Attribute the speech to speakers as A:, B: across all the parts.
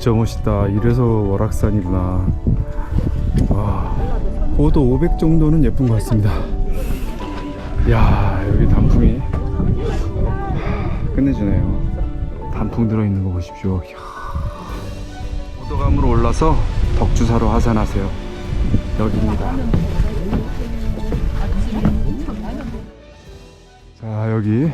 A: 진짜 멋있다. 이래서 월악산이구나. 와, 고도 500 정도는 예쁜 것 같습니다. 야, 여기 단풍이 끝내주네요. 단풍 들어있는 거 보십시오. 이야. 고도감으로 올라서 덕주사로 하산하세요. 여기입니다. 자, 여기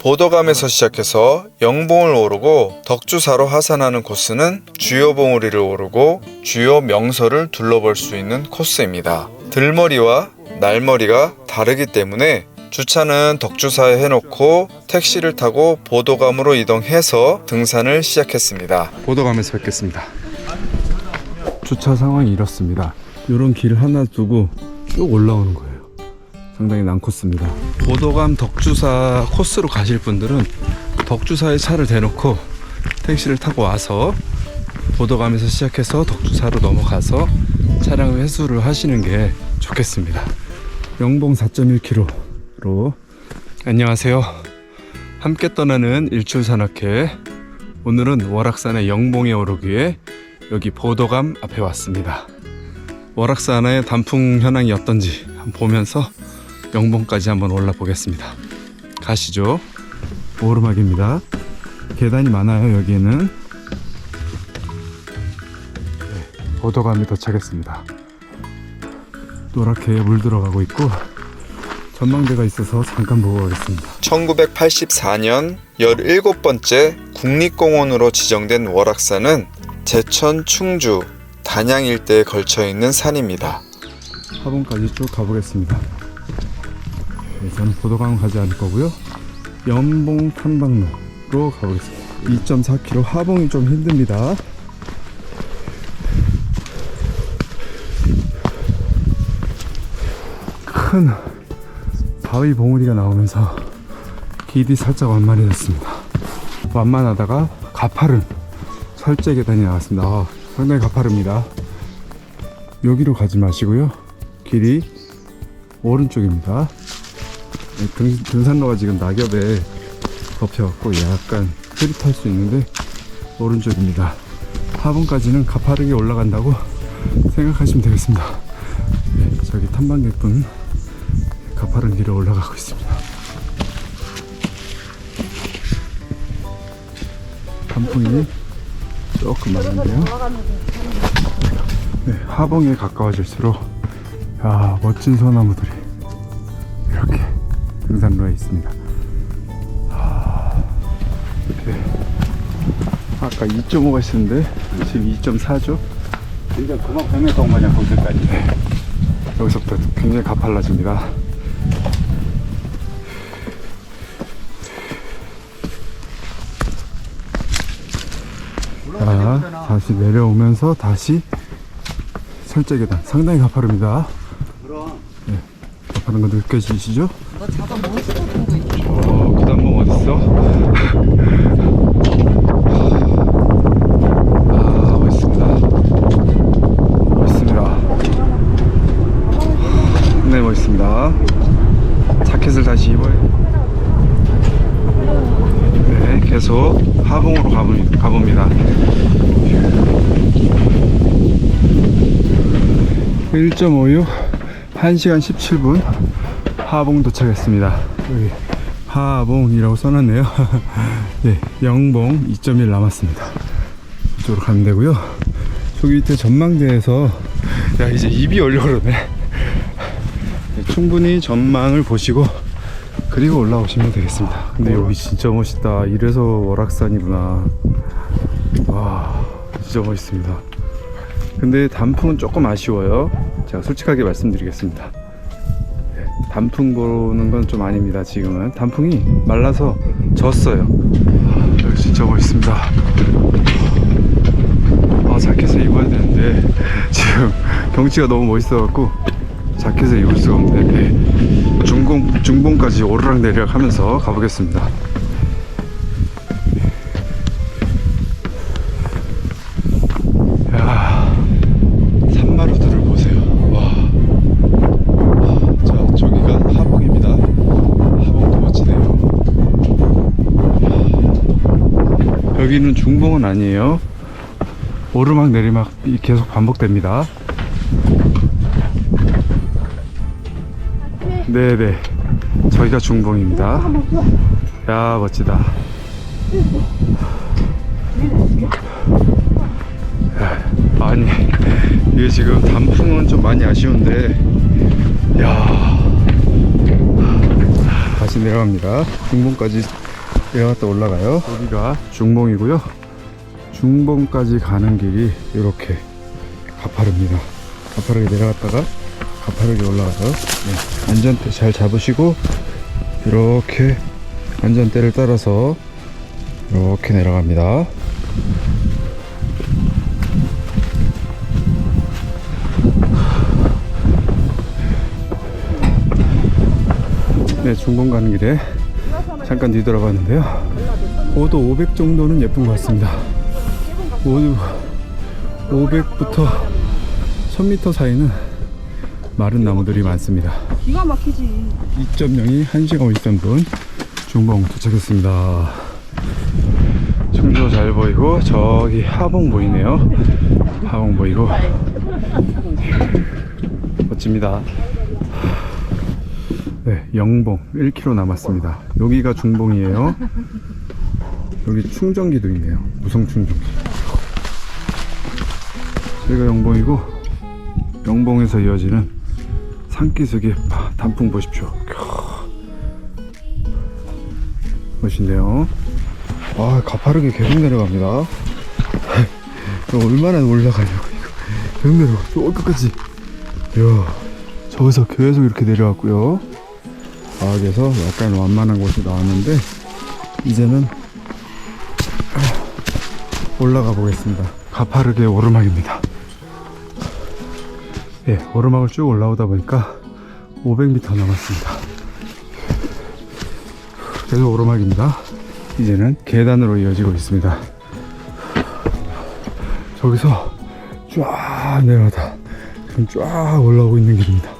B: 보도감에서 시작해서 영봉을 오르고 덕주사로 하산하는 코스는 주요 봉우리를 오르고 주요 명소를 둘러볼 수 있는 코스입니다. 들머리와 날머리가 다르기 때문에 주차는 덕주사에 해놓고 택시를 타고 보도감으로 이동해서 등산을 시작했습니다.
A: 보도감에서 뵙겠습니다. 주차 상황이 이렇습니다. 이런 길 하나 두고 쭉 올라오는 거예요. 상당히 난코스입니다. 보도감 덕주사 코스로 가실 분들은 덕주사에 차를 대놓고 택시를 타고 와서 보도감에서 시작해서 덕주사로 넘어가서 차량 회수를 하시는 게 좋겠습니다. 영봉 4.1km로 안녕하세요. 함께 떠나는 일출산악회 오늘은 월악산의 영봉에 오르기 위해 여기 보도감 앞에 왔습니다. 월악산의 단풍 현황이 어떤지 보면서 영봉까지 한번 올라 보겠습니다. 가시죠. 오르막입니다. 계단이 많아요 여기에는. 네, 보도감이 도착했습니다. 노랗게 물 들어가고 있고 전망대가 있어서 잠깐 보고 가겠습니다.
B: 1984년 17번째 국립공원으로 지정된 월악산은 제천, 충주, 단양 일대에 걸쳐 있는 산입니다.
A: 하봉까지 쭉 가보겠습니다. 네, 저는 보도강 가지 않을 거고요. 연봉 탐방로로 가보겠습니다. 2.4km 하봉이 좀 힘듭니다. 큰 바위 봉우리가 나오면서 길이 살짝 완만해졌습니다. 완만하다가 가파른 설제 계단이 나왔습니다. 아, 상당히 가파릅니다. 여기로 가지 마시고요. 길이 오른쪽입니다. 네, 등, 등산로가 지금 낙엽에 덮여갖고 약간 흐릿할 수 있는데 오른쪽입니다. 하분까지는 가파르게 올라간다고 생각하시면 되겠습니다. 네, 저기 탐방객분 가파른 길을 올라가고 있습니다. 단풍이 조금 많은데요. 네, 하봉에 가까워질수록 야 멋진 소나무들이 등산로에 있습니다. 하, 네. 아까 2.5가 있었는데 지금 2.4죠.
C: 이제 그만 100m 온 거냐 거기까지
A: 여기서부터 굉장히 가팔라집니다. 자, 다시 내려오면서 다시 설제 계단 상당히 가파릅니다.
C: 그럼
A: 가파른 거 느껴지시죠?
D: 너 자다 몬스터 본거 있지?
A: 어, 그 단봉 어딨어? 아. 네, 멋있습니다. 자켓을 다시 입어요. 네, 계속 하봉으로. 가봅니다. 1.56 1시간 17분 하봉 도착했습니다. 여기 하봉이라고 써놨네요. 네, 영봉 2.1 남았습니다. 이쪽으로 가면 되고요. 저기 밑에 전망대에서 야 이제 입이 열려 그러네. 네, 충분히 전망을 보시고 그리고 올라오시면 되겠습니다. 근데 여기 진짜 멋있다. 이래서 월악산이구나. 와, 진짜 멋있습니다. 근데 단풍은 조금 아쉬워요. 제가 솔직하게 말씀드리겠습니다. 네, 단풍 보는 건 좀 아닙니다. 지금은 단풍이 말라서 졌어요. 아, 여기 진짜 멋있습니다. 아 자켓을 입어야 되는데 지금 경치가 너무 멋있어 갖고 자켓을 입을 수가. 네. 중봉 중봉까지 오르락 내리락 하면서 가보겠습니다. 여기는 중봉은 아니에요. 오르막 내리막이 계속 반복됩니다. 네네. 저희가 중봉입니다. 야, 멋지다. 야, 아니, 이게 지금 단풍은 좀 많이 아쉬운데, 야 다시 내려갑니다. 중봉까지 내려갔다 올라가요. 여기가 중봉이고요. 중봉까지 가는 길이 이렇게 가파릅니다. 가파르게 내려갔다가 가파르게 올라가서 네, 안전대 잘 잡으시고 이렇게 안전대를 따라서 이렇게 내려갑니다. 네, 중봉 가는 길에 잠깐 뒤돌아봤는데요. 고도 500 정도는 예쁜 것 같습니다. 모두 500부터 1000m 사이는 마른 나무들이 많습니다.
D: 기가 막히지.
A: 2.0이 1시간 53분 중봉 도착했습니다. 충주 잘 보이고 저기 하봉 보이네요. 하봉 보이고 멋집니다. 네, 영봉 1km 남았습니다. 여기가 중봉이에요. 여기 충전기도 있네요. 무성 충전기. 여기가 영봉이고 영봉에서 이어지는 산기슭의 바- 단풍 보십시오. 멋있네요. 아, 가파르게 계속 내려갑니다. 얼마나 올라가려고, 이거. 계속 내려가. 저 끝까지. 이야, 저기서 계속 이렇게 내려왔고요. 과학에서 약간 완만한 곳이 나왔는데, 이제는 아, 올라가 보겠습니다. 가파르게 오르막입니다. 예, 오르막을 쭉 올라오다 보니까 500m 남았습니다. 계속 오르막입니다. 이제는 계단으로 이어지고 있습니다. 저기서 쫙 내려가다 지금 쫙 올라오고 있는 길입니다.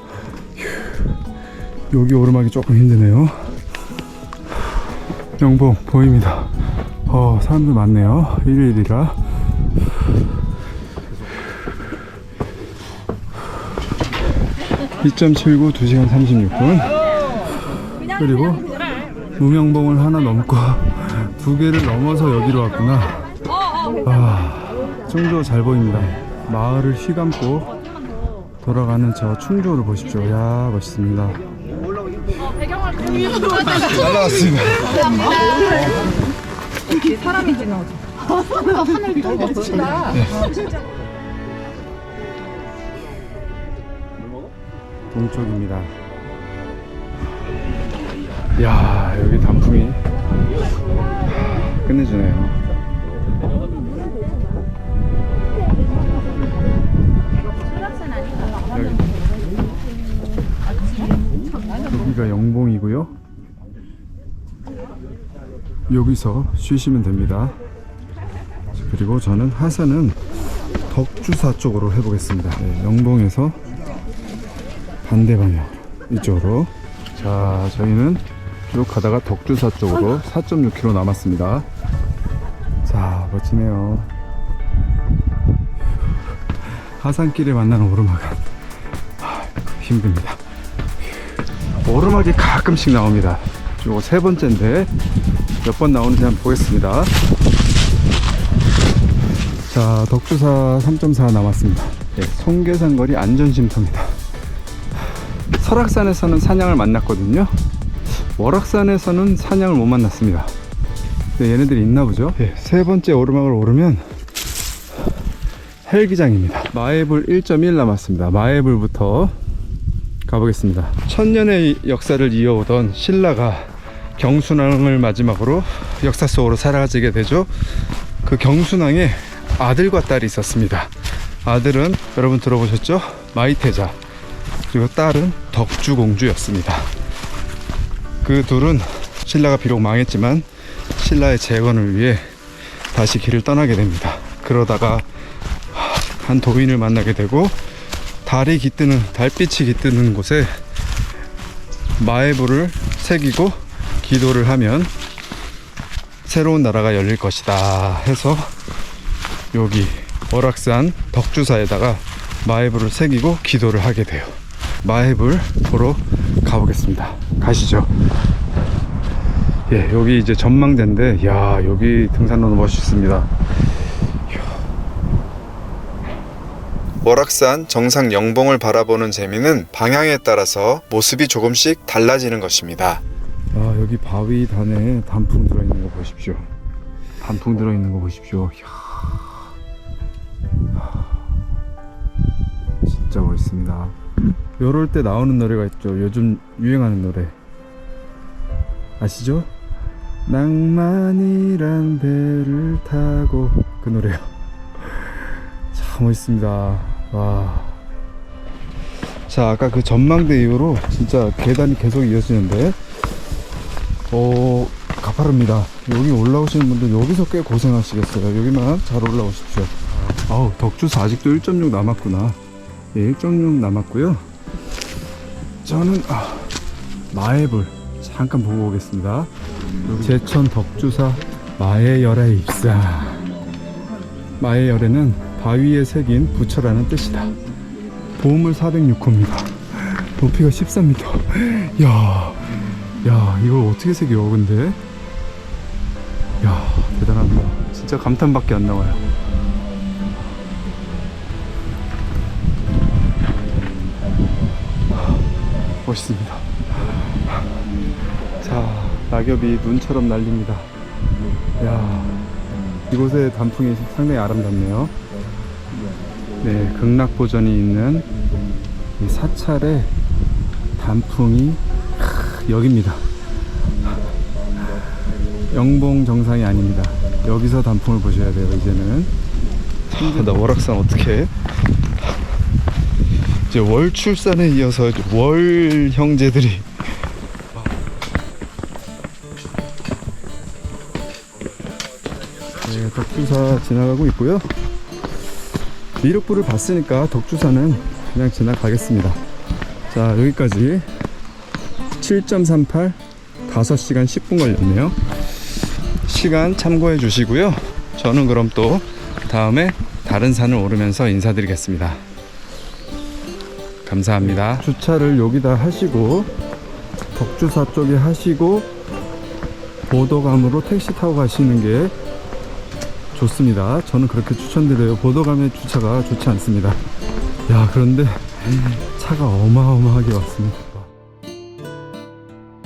A: 휴, 여기 오르막이 조금 힘드네요. 영봉 보입니다. 어, 사람들 많네요. 일요일이라. (2.79) 2시간 36분 그리고 무명봉을 하나 넘고 두 개를 넘어서 여기로 왔구나. 아, 충주 잘 보입니다. 마을을 휘감고 돌아가는 저 충주를 보십시오. 야, 멋있습니다. 잘 나왔습니다.
D: 사람인지 나오지. 하늘 또 멋지다.
A: 동쪽입니다. 야, 여기 단풍이 끝내주네요. 여기, 여기가 영봉이고요. 여기서 쉬시면 됩니다. 그리고 저는 하산은 덕주사 쪽으로 해보겠습니다. 네, 영봉에서 반대 방향 이쪽으로 자 저희는 쭉 가다가 덕주사 쪽으로 4.6km 남았습니다 자 멋지네요 하산길에 만나는 오르막은 하, 힘듭니다 오르막이 가끔씩 나옵니다 요거 세 번째인데 몇 번 나오는지 한번 보겠습니다 자 덕주사 3.4 남았습니다 네, 송계산거리 안전쉼터입니다 설악산에서는 사냥을 만났거든요. 월악산에서는 사냥을 못 만났습니다. 네, 얘네들이 있나 보죠. 예, 세 번째 오르막을 오르면 헬기장입니다. 마애불 1.1 남았습니다. 마애불부터 가보겠습니다. 천년의 역사를 이어오던 신라가 경순왕을 마지막으로 역사 속으로 사라지게 되죠. 그 경순왕의 아들과 딸이 있었습니다. 아들은 여러분 들어보셨죠? 마이태자. 그리고 딸은 덕주공주였습니다. 그 둘은 신라가 비록 망했지만 신라의 재건을 위해 다시 길을 떠나게 됩니다. 그러다가 한 도인을 만나게 되고 달이 깃드는 달빛이 깃드는 곳에 마애불을 새기고 기도를 하면 새로운 나라가 열릴 것이다 해서 여기 월악산 덕주사에다가 마애불을 새기고 기도를 하게 돼요. 마애불 보러 가보겠습니다. 가시죠. 예, 여기 이제 전망대인데, 야, 여기 등산로는 멋있습니다.
B: 월악산 정상 영봉을 바라보는 재미는 방향에 따라서 모습이 조금씩 달라지는 것입니다.
A: 아, 여기 바위 단에 단풍 들어있는 거 보십시오. 단풍 들어있는 거 보십시오. 이야. 진짜 멋있습니다. 요럴 때 나오는 노래가 있죠. 요즘 유행하는 노래. 아시죠? 낭만이란 배를 타고 그 노래요. 참 멋있습니다. 와. 자, 아까 그 전망대 이후로 진짜 계단이 계속 이어지는데 어, 가파릅니다. 여기 올라오시는 분들 여기서 꽤 고생하시겠어요. 여기만 잘 올라오십시오. 아우, 덕주사 아직도 1.6 남았구나. 예, 1.6 남았고요. 저는 아, 마애불 잠깐 보고 오겠습니다. 제천 덕주사 마애열에 입사. 마애열에는 바위에 새긴 부처라는 뜻이다. 보물 406호입니다. 높이가 13m. 야, 야, 이걸 어떻게 새겨, 근데? 야, 대단합니다. 진짜 감탄밖에 안 나와요. 멋있습니다. 자, 낙엽이 눈처럼 날립니다. 야, 이곳의 단풍이 상당히 아름답네요. 네, 극락보전이 있는 이 사찰의 단풍이 크, 여기입니다. 영봉 정상이 아닙니다. 여기서 단풍을 보셔야 돼요, 이제는. 아, 나 월악산 어떻게 이제 월출산에 이어서 월 형제들이 네, 덕주사 지나가고 있고요. 미륵불을 봤으니까 덕주사는 그냥 지나가겠습니다. 자, 여기까지 7.38 5시간 10분 걸렸네요. 시간 참고해 주시고요. 저는 그럼 또 다음에 다른 산을 오르면서 인사드리겠습니다. 감사합니다. 주차를 여기다 하시고 덕주사 쪽에 하시고 보도감으로 택시 타고 가시는 게 좋습니다. 저는 그렇게 추천드려요. 보도감의 주차가 좋지 않습니다. 야, 그런데 차가 어마어마하게 왔습니다.